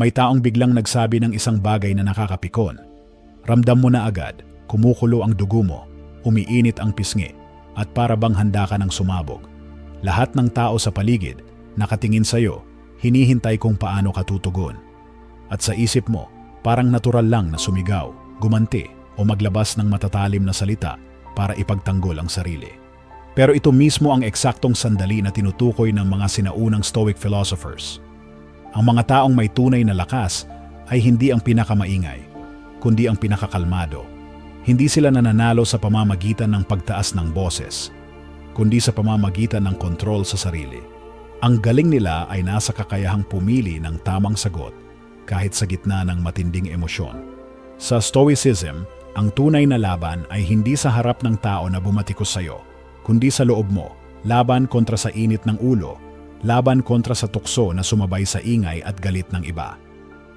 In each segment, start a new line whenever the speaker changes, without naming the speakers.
May taong biglang nagsabi ng isang bagay na nakakapikon. Ramdam mo na agad, kumukulo ang dugo mo, umiinit ang pisngi, at para bang handa ka ng sumabog. Lahat ng tao sa paligid, nakatingin sa'yo, hinihintay kung paano ka tutugon. At sa isip mo, parang natural lang na sumigaw, gumanti, o maglabas ng matatalim na salita para ipagtanggol ang sarili. Pero ito mismo ang eksaktong sandali na tinutukoy ng mga sinaunang Stoic philosophers. Ang mga taong may tunay na lakas ay hindi ang pinakamaingay, kundi ang pinakakalmado. Hindi sila nananalo sa pamamagitan ng pagtaas ng boses, kundi sa pamamagitan ng kontrol sa sarili. Ang galing nila ay nasa kakayahang pumili ng tamang sagot kahit sa gitna ng matinding emosyon. Sa Stoicism, ang tunay na laban ay hindi sa harap ng tao na bumatikos sa'yo, kundi sa loob mo, laban kontra sa init ng ulo, laban kontra sa tukso na sumabay sa ingay at galit ng iba.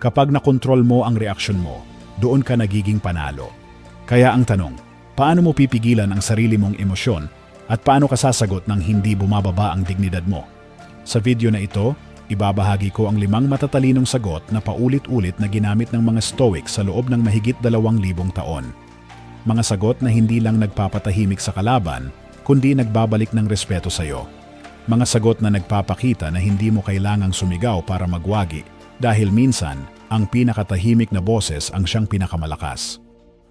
Kapag nakontrol mo ang reaksyon mo, doon ka nagiging panalo. Kaya ang tanong, paano mo pipigilan ang sarili mong emosyon at paano ka sasagot ng hindi bumababa ang dignidad mo? Sa video na ito, ibabahagi ko ang limang matatalinong sagot na paulit-ulit na ginamit ng mga Stoic sa loob ng mahigit dalawang libong taon. Mga sagot na hindi lang nagpapatahimik sa kalaban, kundi nagbabalik ng respeto sa iyo. Mga sagot na nagpapakita na hindi mo kailangang sumigaw para magwagi dahil minsan ang pinakatahimik na boses ang siyang pinakamalakas.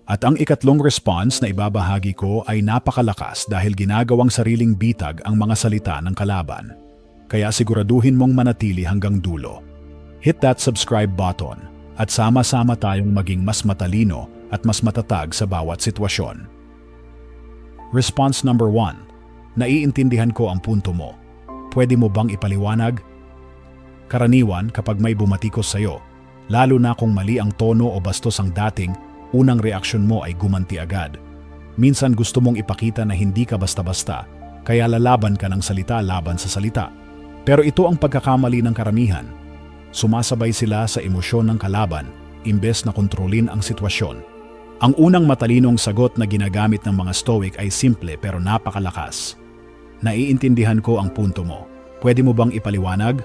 At ang ikatlong response na ibabahagi ko ay napakalakas dahil ginagawang sariling bitag ang mga salita ng kalaban. Kaya siguraduhin mong manatili hanggang dulo. Hit that subscribe button at sama-sama tayong maging mas matalino at mas matatag sa bawat sitwasyon. Response number 1. Naiintindihan ko ang punto mo. Pwede mo bang ipaliwanag? Karaniwan kapag may bumatikos sa'yo, lalo na kung mali ang tono o bastos ang dating, unang reaksyon mo ay gumanti agad. Minsan gusto mong ipakita na hindi ka basta-basta, kaya lalaban ka ng salita laban sa salita. Pero ito ang pagkakamali ng karamihan. Sumasabay sila sa emosyon ng kalaban, imbes na kontrolin ang sitwasyon. Ang unang matalinong sagot na ginagamit ng mga Stoic ay simple pero napakalakas. Naiintindihan ko ang punto mo. Pwede mo bang ipaliwanag?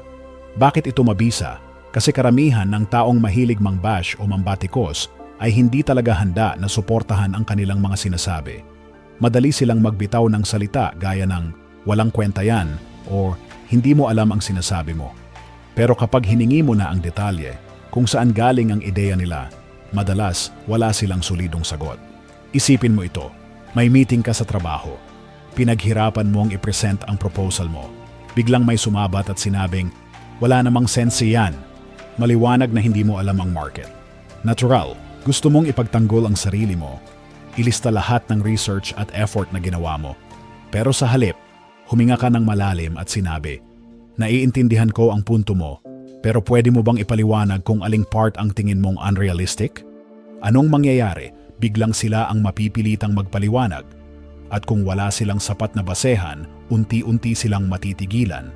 Bakit ito mabisa? Kasi karamihan ng taong mahilig mangbash o mambatikos ay hindi talaga handa na suportahan ang kanilang mga sinasabi. Madali silang magbitaw ng salita gaya ng walang kwenta yan o hindi mo alam ang sinasabi mo. Pero kapag hiningi mo na ang detalye, kung saan galing ang ideya nila, madalas wala silang solidong sagot. Isipin mo ito, may meeting ka sa trabaho. Pinaghirapan mong i-present ang proposal mo. Biglang may sumabat at sinabing, wala namang sense yan. Maliwanag na hindi mo alam ang market. Natural, gusto mong ipagtanggol ang sarili mo. Ilista lahat ng research at effort na ginawa mo. Pero sa halip, huminga ka ng malalim at sinabi, Naiintindihan ko ang punto mo, pero pwede mo bang ipaliwanag kung aling part ang tingin mong unrealistic? Anong mangyayari? Biglang sila ang mapipilitang magpaliwanag. At kung wala silang sapat na basehan, unti-unti silang matitigilan.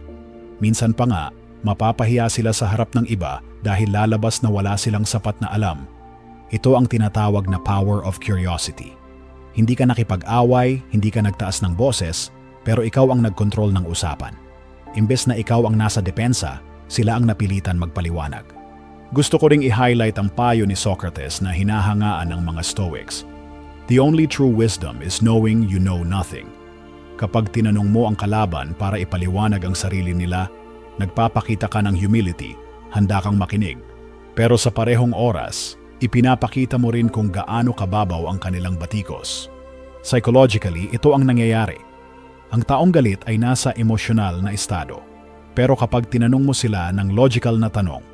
Minsan pa nga, mapapahiya sila sa harap ng iba dahil lalabas na wala silang sapat na alam. Ito ang tinatawag na power of curiosity. Hindi ka nakipag-away, hindi ka nagtaas ng boses, pero ikaw ang nagkontrol ng usapan. Imbes na ikaw ang nasa depensa, sila ang napilitan magpaliwanag. Gusto ko ring i-highlight ang payo ni Socrates na hinahangaan ng mga Stoics. The only true wisdom is knowing you know nothing. Kapag tinanong mo ang kalaban para ipaliwanag ang sarili nila, nagpapakita ka ng humility, handa kang makinig. Pero sa parehong oras, ipinapakita mo rin kung gaano kababaw ang kanilang batikos. Psychologically, ito ang nangyayari. Ang taong galit ay nasa emosyonal na estado. Pero kapag tinanong mo sila ng logical na tanong,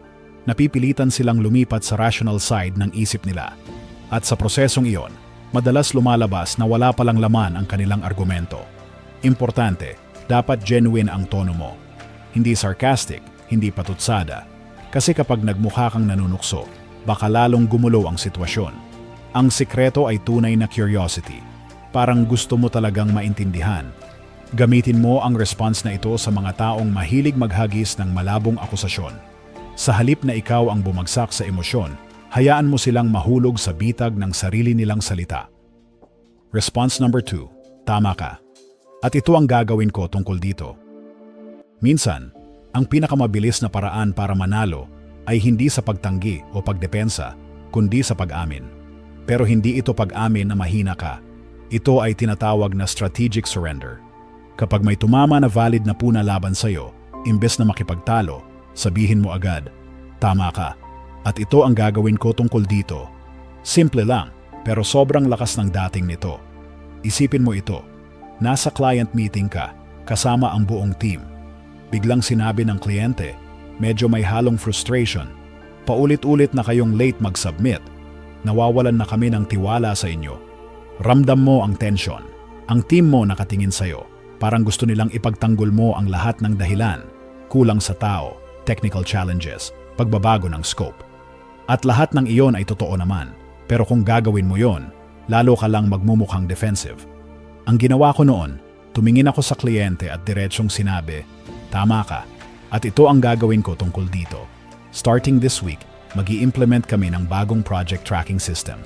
napipilitan silang lumipat sa rational side ng isip nila. At sa prosesong iyon, madalas lumalabas na wala palang laman ang kanilang argumento. Importante, dapat genuine ang tono mo. Hindi sarcastic, hindi patutsada. Kasi kapag nagmukha kang nanunukso, baka lalong gumulo ang sitwasyon. Ang sikreto ay tunay na curiosity. Parang gusto mo talagang maintindihan Gamitin mo ang response na ito sa mga taong mahilig maghagis ng malabong akusasyon. Sa halip na ikaw ang bumagsak sa emosyon, hayaan mo silang mahulog sa bitag ng sarili nilang salita. Response number 2. Tama ka. At ito ang gagawin ko tungkol dito. Minsan, ang pinakamabilis na paraan para manalo ay hindi sa pagtanggi o pagdepensa, kundi sa pag-amin. Pero hindi ito pag-amin na mahina ka. Ito ay tinatawag na strategic surrender. Kapag may tumama na valid na puna laban sa'yo, imbes na makipagtalo, sabihin mo agad, tama ka. At ito ang gagawin ko tungkol dito. Simple lang, pero sobrang lakas ng dating nito. Isipin mo ito, nasa client meeting ka, kasama ang buong team. Biglang sinabi ng kliyente, medyo may halong frustration. Paulit-ulit na kayong late mag-submit. Nawawalan na kami ng tiwala sa inyo. Ramdam mo ang tension. Ang team mo nakatingin sa'yo. Parang gusto nilang ipagtanggol mo ang lahat ng dahilan. Kulang sa tao, technical challenges, pagbabago ng scope. At lahat ng iyon ay totoo naman. Pero kung gagawin mo yon, lalo ka lang magmumukhang defensive. Ang ginawa ko noon, tumingin ako sa kliyente at diretsyong sinabi, Tama ka, at ito ang gagawin ko tungkol dito. Starting this week, mag implement kami ng bagong project tracking system.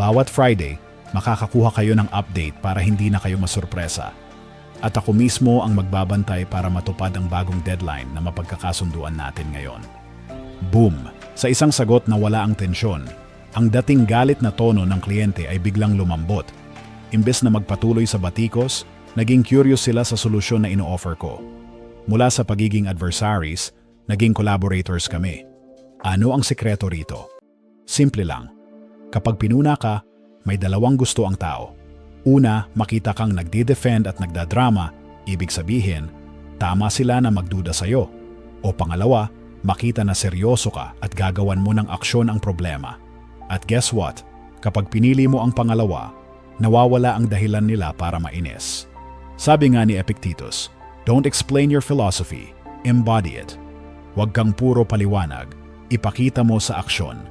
Bawat Friday, makakakuha kayo ng update para hindi na kayo masurpresa. At ako mismo ang magbabantay para matupad ang bagong deadline na mapagkakasunduan natin ngayon. Boom! Sa isang sagot na wala ang tensyon, ang dating galit na tono ng kliyente ay biglang lumambot. Imbes na magpatuloy sa batikos, naging curious sila sa solusyon na ino-offer ko. Mula sa pagiging adversaries, naging collaborators kami. Ano ang sekreto rito? Simple lang. Kapag pinuna ka, may dalawang gusto ang tao. Una, makita kang nagdi-defend at nagdadrama, ibig sabihin, tama sila na magduda sa'yo. O pangalawa, makita na seryoso ka at gagawan mo ng aksyon ang problema. At guess what? Kapag pinili mo ang pangalawa, nawawala ang dahilan nila para mainis. Sabi nga ni Epictetus, Don't explain your philosophy, embody it. Huwag kang puro paliwanag, ipakita mo sa aksyon.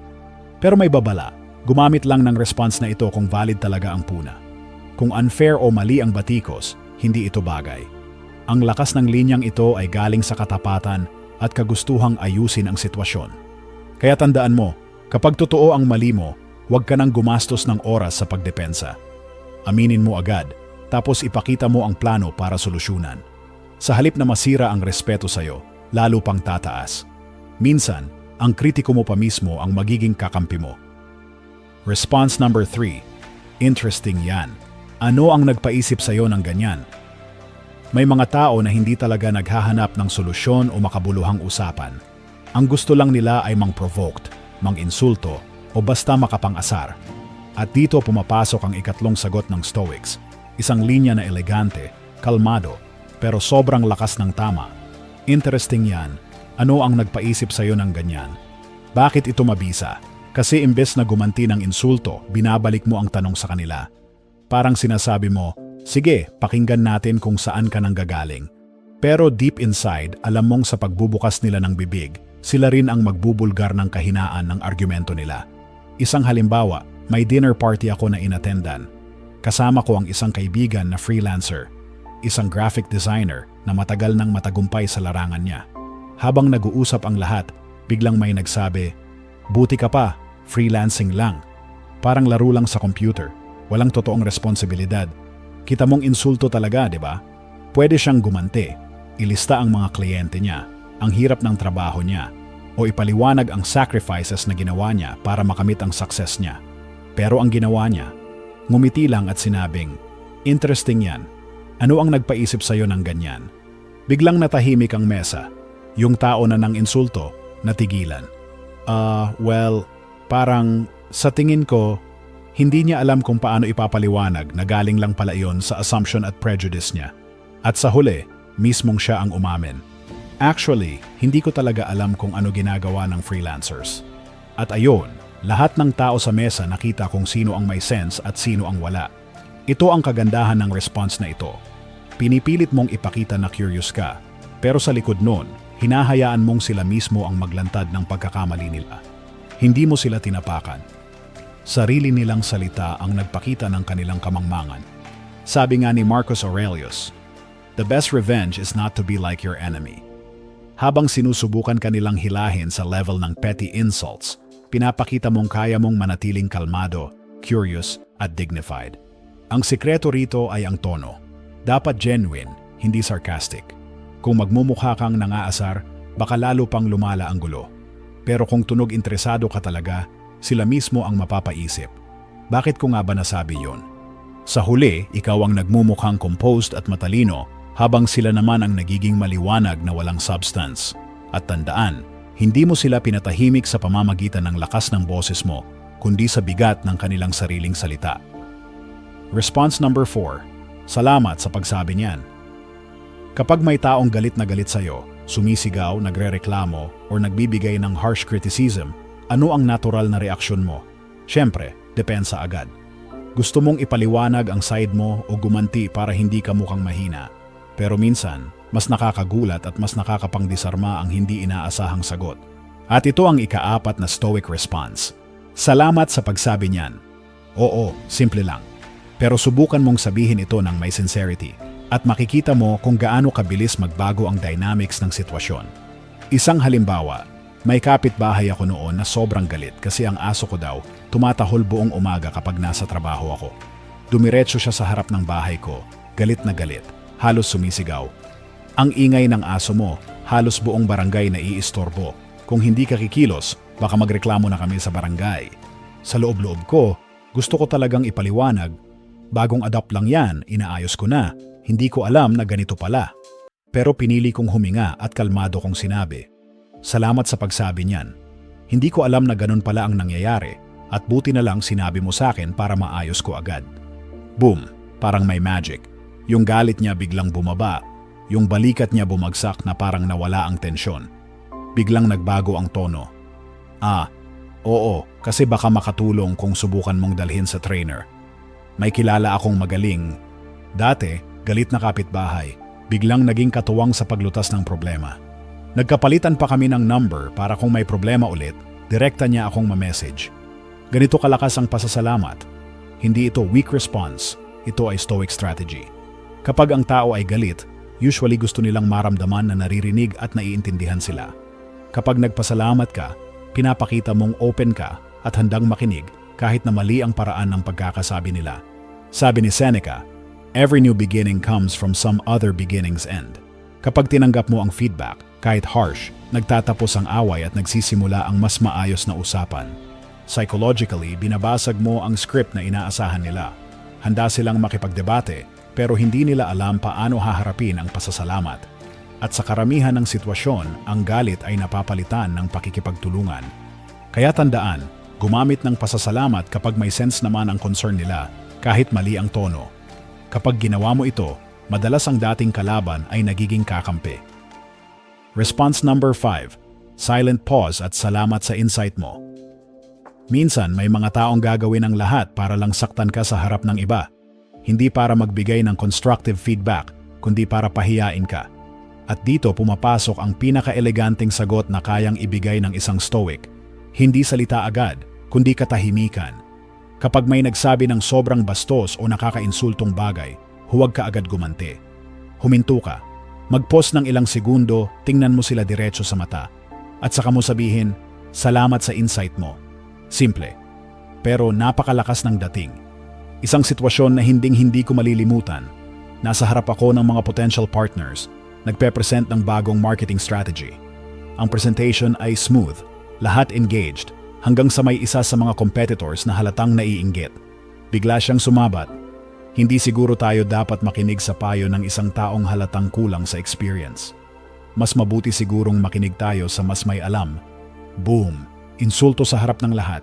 Pero may babala, gumamit lang ng response na ito kung valid talaga ang puna. Kung unfair o mali ang batikos, hindi ito bagay. Ang lakas ng linyang ito ay galing sa katapatan at kagustuhang ayusin ang sitwasyon. Kaya tandaan mo, kapag totoo ang mali mo, huwag ka nang gumastos ng oras sa pagdepensa. Aminin mo agad, tapos ipakita mo ang plano para solusyonan. Sa halip na masira ang respeto sa'yo, lalo pang tataas. Minsan, ang kritiko mo pa mismo ang magiging kakampi mo. Response number 3. Interesting yan. Ano ang nagpaisip sa'yo ng ganyan? May mga tao na hindi talaga naghahanap ng solusyon o makabuluhang usapan. Ang gusto lang nila ay mang-provoked, mang-insulto, o basta makapang-asar. At dito pumapasok ang ikatlong sagot ng Stoics, isang linya na elegante, kalmado, pero sobrang lakas ng tama. Interesting yan. Ano ang nagpaisip sa'yo ng ganyan? Bakit ito mabisa? Kasi imbes na gumanti ng insulto, binabalik mo ang tanong sa kanila. Parang sinasabi mo, sige, pakinggan natin kung saan ka nang gagaling. Pero deep inside, alam mong sa pagbubukas nila ng bibig, sila rin ang magbubulgar ng kahinaan ng argumento nila. Isang halimbawa, may dinner party ako na inattendan. Kasama ko ang isang kaibigan na freelancer, isang graphic designer na matagal nang matagumpay sa larangan niya. Habang nag-uusap ang lahat, biglang may nagsabi, Buti ka pa, freelancing lang. Parang laro lang sa computer, walang totoong responsibilidad. Kita mong insulto talaga, di ba? Pwede siyang gumanti, ilista ang mga kliyente niya, ang hirap ng trabaho niya, o ipaliwanag ang sacrifices na ginawa niya para makamit ang success niya. Pero ang ginawa niya, ngumiti lang at sinabing, Interesting yan. Ano ang nagpaisip sa'yo ng ganyan? Biglang natahimik ang mesa. Yung tao na nang insulto, natigilan. Ah, uh, well, parang sa tingin ko, hindi niya alam kung paano ipapaliwanag na galing lang pala iyon sa assumption at prejudice niya. At sa huli, mismong siya ang umamin. Actually, hindi ko talaga alam kung ano ginagawa ng freelancers. At ayon, lahat ng tao sa mesa nakita kung sino ang may sense at sino ang wala. Ito ang kagandahan ng response na ito. Pinipilit mong ipakita na curious ka, pero sa likod nun, hinahayaan mong sila mismo ang maglantad ng pagkakamali nila. Hindi mo sila tinapakan, sarili nilang salita ang nagpakita ng kanilang kamangmangan. Sabi nga ni Marcus Aurelius, The best revenge is not to be like your enemy. Habang sinusubukan kanilang hilahin sa level ng petty insults, pinapakita mong kaya mong manatiling kalmado, curious, at dignified. Ang sikreto rito ay ang tono. Dapat genuine, hindi sarcastic. Kung magmumukha kang nangaasar, baka lalo pang lumala ang gulo. Pero kung tunog interesado ka talaga, sila mismo ang mapapaisip. Bakit ko nga ba nasabi yon? Sa huli, ikaw ang nagmumukhang composed at matalino habang sila naman ang nagiging maliwanag na walang substance. At tandaan, hindi mo sila pinatahimik sa pamamagitan ng lakas ng boses mo, kundi sa bigat ng kanilang sariling salita. Response number 4. Salamat sa pagsabi niyan. Kapag may taong galit na galit sa'yo, sumisigaw, nagrereklamo, o nagbibigay ng harsh criticism, ano ang natural na reaksyon mo? Siyempre, depensa agad. Gusto mong ipaliwanag ang side mo o gumanti para hindi ka mukhang mahina. Pero minsan, mas nakakagulat at mas nakakapangdisarma ang hindi inaasahang sagot. At ito ang ikaapat na stoic response. Salamat sa pagsabi niyan. Oo, simple lang. Pero subukan mong sabihin ito ng may sincerity at makikita mo kung gaano kabilis magbago ang dynamics ng sitwasyon. Isang halimbawa, may kapitbahay ako noon na sobrang galit kasi ang aso ko daw tumatahol buong umaga kapag nasa trabaho ako. Dumiretso siya sa harap ng bahay ko, galit na galit, halos sumisigaw. Ang ingay ng aso mo, halos buong barangay na iistorbo. Kung hindi ka kikilos, baka magreklamo na kami sa barangay. Sa loob-loob ko, gusto ko talagang ipaliwanag Bagong adopt lang yan, inaayos ko na. Hindi ko alam na ganito pala. Pero pinili kong huminga at kalmado kong sinabi. Salamat sa pagsabi niyan. Hindi ko alam na ganun pala ang nangyayari at buti na lang sinabi mo sa akin para maayos ko agad. Boom! Parang may magic. Yung galit niya biglang bumaba. Yung balikat niya bumagsak na parang nawala ang tensyon. Biglang nagbago ang tono. Ah, oo, kasi baka makatulong kung subukan mong dalhin sa trainer. May kilala akong magaling. Dati, galit na kapitbahay. Biglang naging katuwang sa paglutas ng problema. Nagkapalitan pa kami ng number para kung may problema ulit, direkta niya akong ma-message. Ganito kalakas ang pasasalamat. Hindi ito weak response, ito ay stoic strategy. Kapag ang tao ay galit, usually gusto nilang maramdaman na naririnig at naiintindihan sila. Kapag nagpasalamat ka, pinapakita mong open ka at handang makinig kahit na mali ang paraan ng pagkakasabi nila. Sabi ni Seneca, every new beginning comes from some other beginning's end. Kapag tinanggap mo ang feedback, kahit harsh, nagtatapos ang away at nagsisimula ang mas maayos na usapan. Psychologically, binabasag mo ang script na inaasahan nila. Handa silang makipagdebate pero hindi nila alam paano haharapin ang pasasalamat. At sa karamihan ng sitwasyon, ang galit ay napapalitan ng pakikipagtulungan. Kaya tandaan, Gumamit ng pasasalamat kapag may sense naman ang concern nila, kahit mali ang tono. Kapag ginawa mo ito, madalas ang dating kalaban ay nagiging kakampi. Response number 5. Silent pause at salamat sa insight mo. Minsan may mga taong gagawin ang lahat para lang saktan ka sa harap ng iba. Hindi para magbigay ng constructive feedback, kundi para pahiyain ka. At dito pumapasok ang pinaka-eleganteng sagot na kayang ibigay ng isang stoic. Hindi salita agad, kundi katahimikan. Kapag may nagsabi ng sobrang bastos o nakakainsultong bagay, huwag ka agad gumante. Huminto ka. Mag-pause ng ilang segundo, tingnan mo sila diretso sa mata. At saka mo sabihin, salamat sa insight mo. Simple. Pero napakalakas ng dating. Isang sitwasyon na hinding-hindi ko malilimutan. Nasa harap ako ng mga potential partners, nagpe-present ng bagong marketing strategy. Ang presentation ay smooth, lahat engaged, hanggang sa may isa sa mga competitors na halatang naiinggit. Bigla siyang sumabat. Hindi siguro tayo dapat makinig sa payo ng isang taong halatang kulang sa experience. Mas mabuti sigurong makinig tayo sa mas may alam. Boom! Insulto sa harap ng lahat.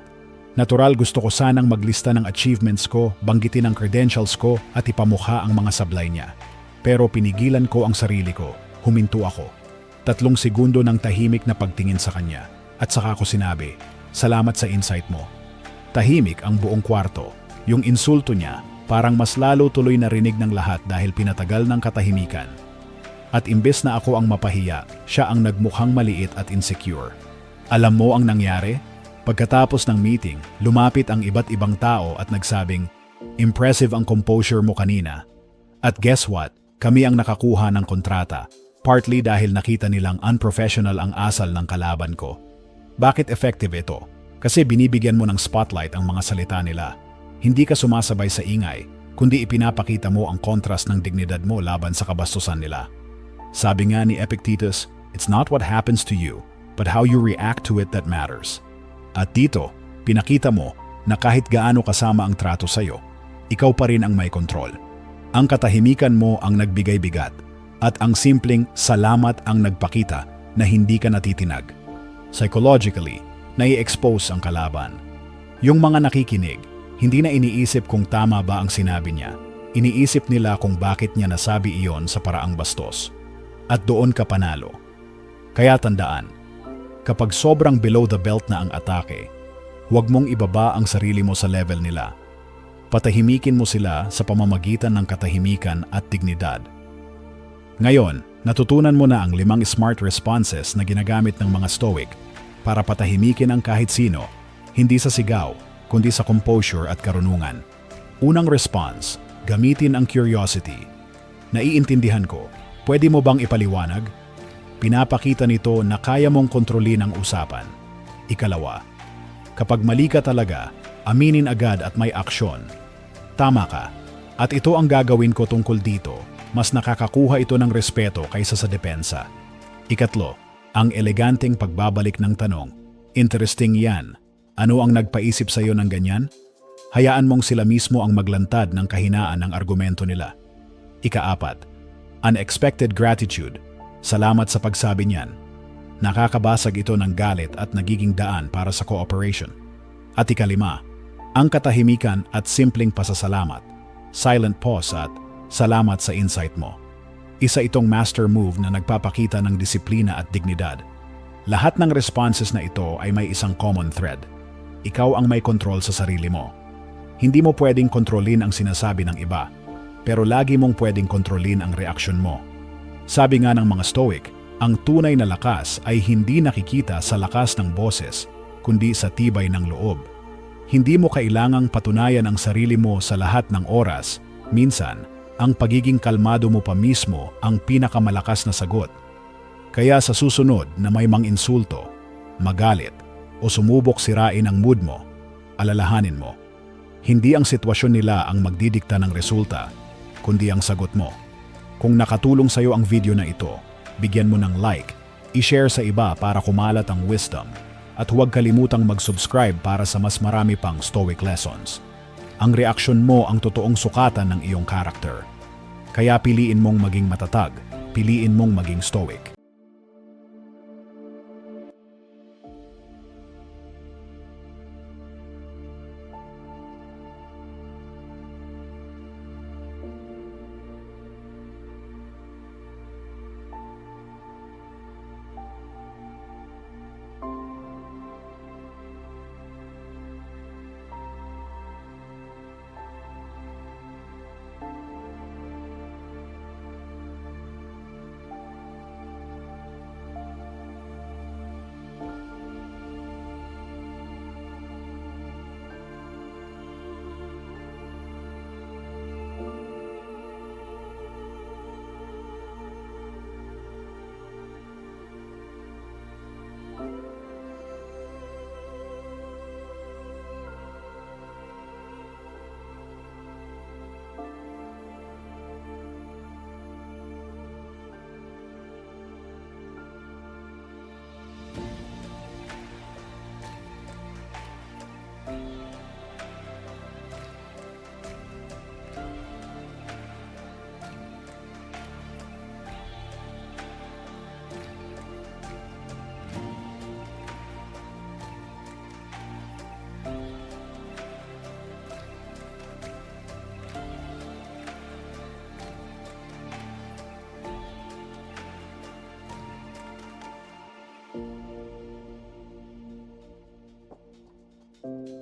Natural gusto ko sanang maglista ng achievements ko, banggitin ang credentials ko at ipamukha ang mga sablay niya. Pero pinigilan ko ang sarili ko. Huminto ako. Tatlong segundo ng tahimik na pagtingin sa kanya. At saka ko sinabi, Salamat sa insight mo. Tahimik ang buong kwarto. Yung insulto niya, parang mas lalo tuloy na rinig ng lahat dahil pinatagal ng katahimikan. At imbes na ako ang mapahiya, siya ang nagmukhang maliit at insecure. Alam mo ang nangyari? Pagkatapos ng meeting, lumapit ang iba't ibang tao at nagsabing, Impressive ang composure mo kanina. At guess what? Kami ang nakakuha ng kontrata, partly dahil nakita nilang unprofessional ang asal ng kalaban ko. Bakit effective ito? Kasi binibigyan mo ng spotlight ang mga salita nila. Hindi ka sumasabay sa ingay, kundi ipinapakita mo ang kontrast ng dignidad mo laban sa kabastusan nila. Sabi nga ni Epictetus, it's not what happens to you, but how you react to it that matters. At dito, pinakita mo na kahit gaano kasama ang trato sa'yo, ikaw pa rin ang may kontrol. Ang katahimikan mo ang nagbigay bigat at ang simpleng salamat ang nagpakita na hindi ka natitinag. Psychologically, nai-expose ang kalaban. Yung mga nakikinig, hindi na iniisip kung tama ba ang sinabi niya. Iniisip nila kung bakit niya nasabi iyon sa paraang bastos. At doon ka panalo. Kaya tandaan, kapag sobrang below the belt na ang atake, huwag mong ibaba ang sarili mo sa level nila. Patahimikin mo sila sa pamamagitan ng katahimikan at dignidad. Ngayon, natutunan mo na ang limang smart responses na ginagamit ng mga stoic para patahimikin ang kahit sino, hindi sa sigaw, kundi sa composure at karunungan. Unang response, gamitin ang curiosity. Naiintindihan ko, pwede mo bang ipaliwanag? Pinapakita nito na kaya mong kontrolin ang usapan. Ikalawa, kapag mali ka talaga, aminin agad at may aksyon. Tama ka, at ito ang gagawin ko tungkol dito, mas nakakakuha ito ng respeto kaysa sa depensa. Ikatlo, ang eleganteng pagbabalik ng tanong. Interesting yan. Ano ang nagpaisip sa iyo ng ganyan? Hayaan mong sila mismo ang maglantad ng kahinaan ng argumento nila. Ikaapat, unexpected gratitude. Salamat sa pagsabi niyan. Nakakabasag ito ng galit at nagiging daan para sa cooperation. At ikalima, ang katahimikan at simpleng pasasalamat. Silent pause at salamat sa insight mo. Isa itong master move na nagpapakita ng disiplina at dignidad. Lahat ng responses na ito ay may isang common thread. Ikaw ang may control sa sarili mo. Hindi mo pwedeng kontrolin ang sinasabi ng iba, pero lagi mong pwedeng kontrolin ang reaksyon mo. Sabi nga ng mga Stoic, ang tunay na lakas ay hindi nakikita sa lakas ng boses, kundi sa tibay ng loob. Hindi mo kailangang patunayan ang sarili mo sa lahat ng oras. Minsan, ang pagiging kalmado mo pa mismo ang pinakamalakas na sagot. Kaya sa susunod na may mang insulto, magalit, o sumubok sirain ang mood mo, alalahanin mo. Hindi ang sitwasyon nila ang magdidikta ng resulta, kundi ang sagot mo. Kung nakatulong sa iyo ang video na ito, bigyan mo ng like, i-share sa iba para kumalat ang wisdom, at huwag kalimutang mag-subscribe para sa mas marami pang Stoic lessons. Ang reaksyon mo ang totoong sukatan ng iyong karakter. Kaya piliin mong maging matatag, piliin mong maging stoic. Thank you.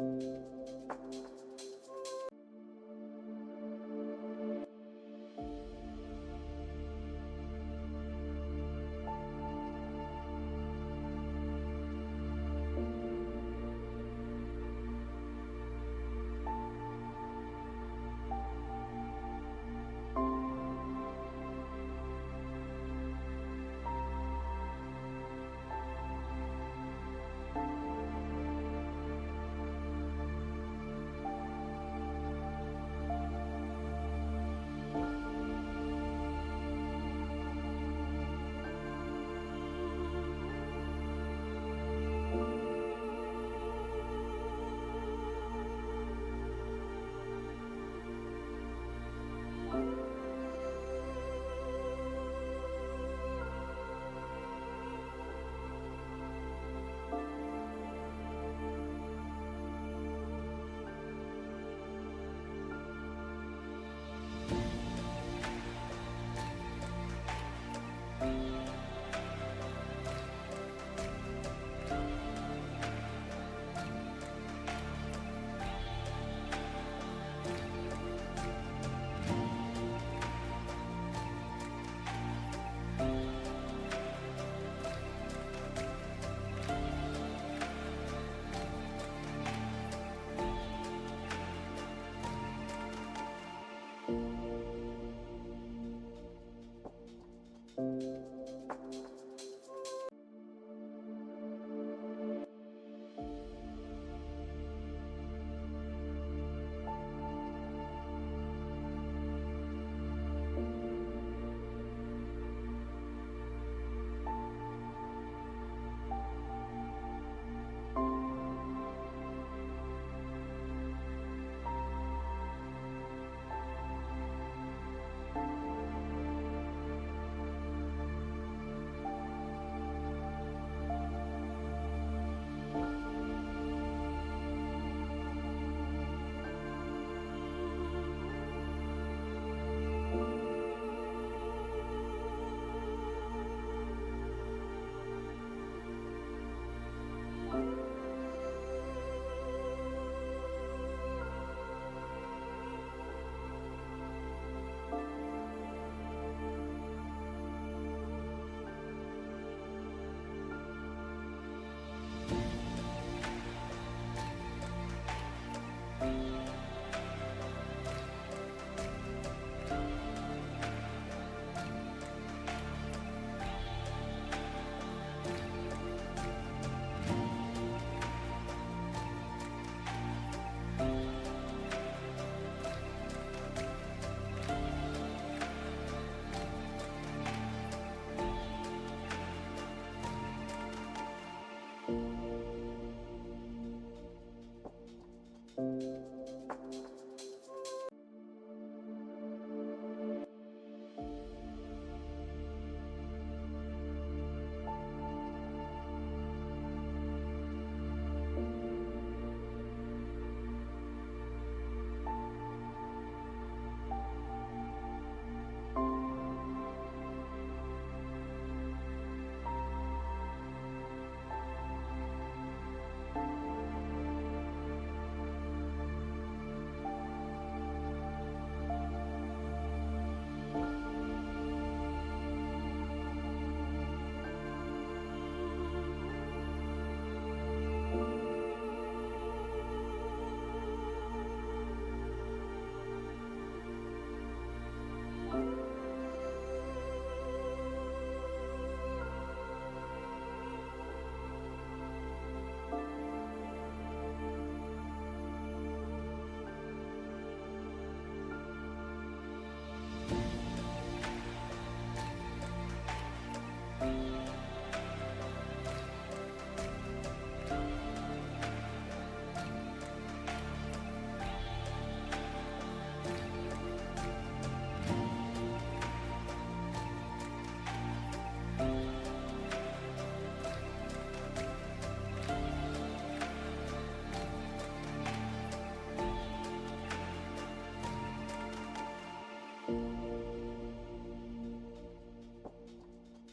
you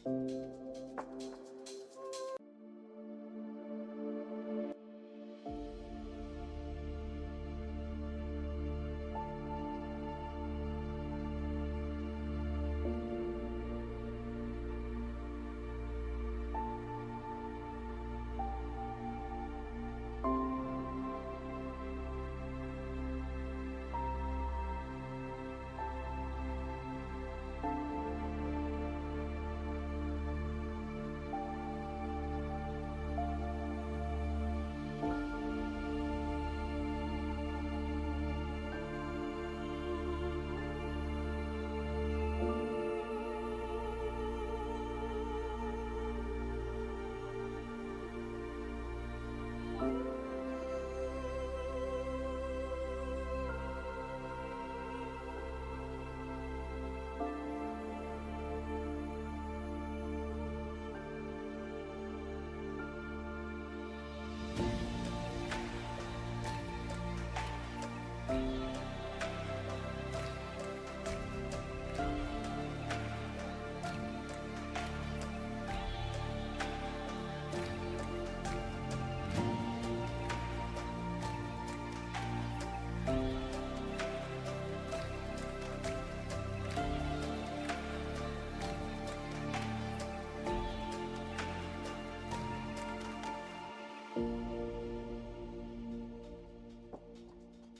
Thank you.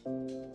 you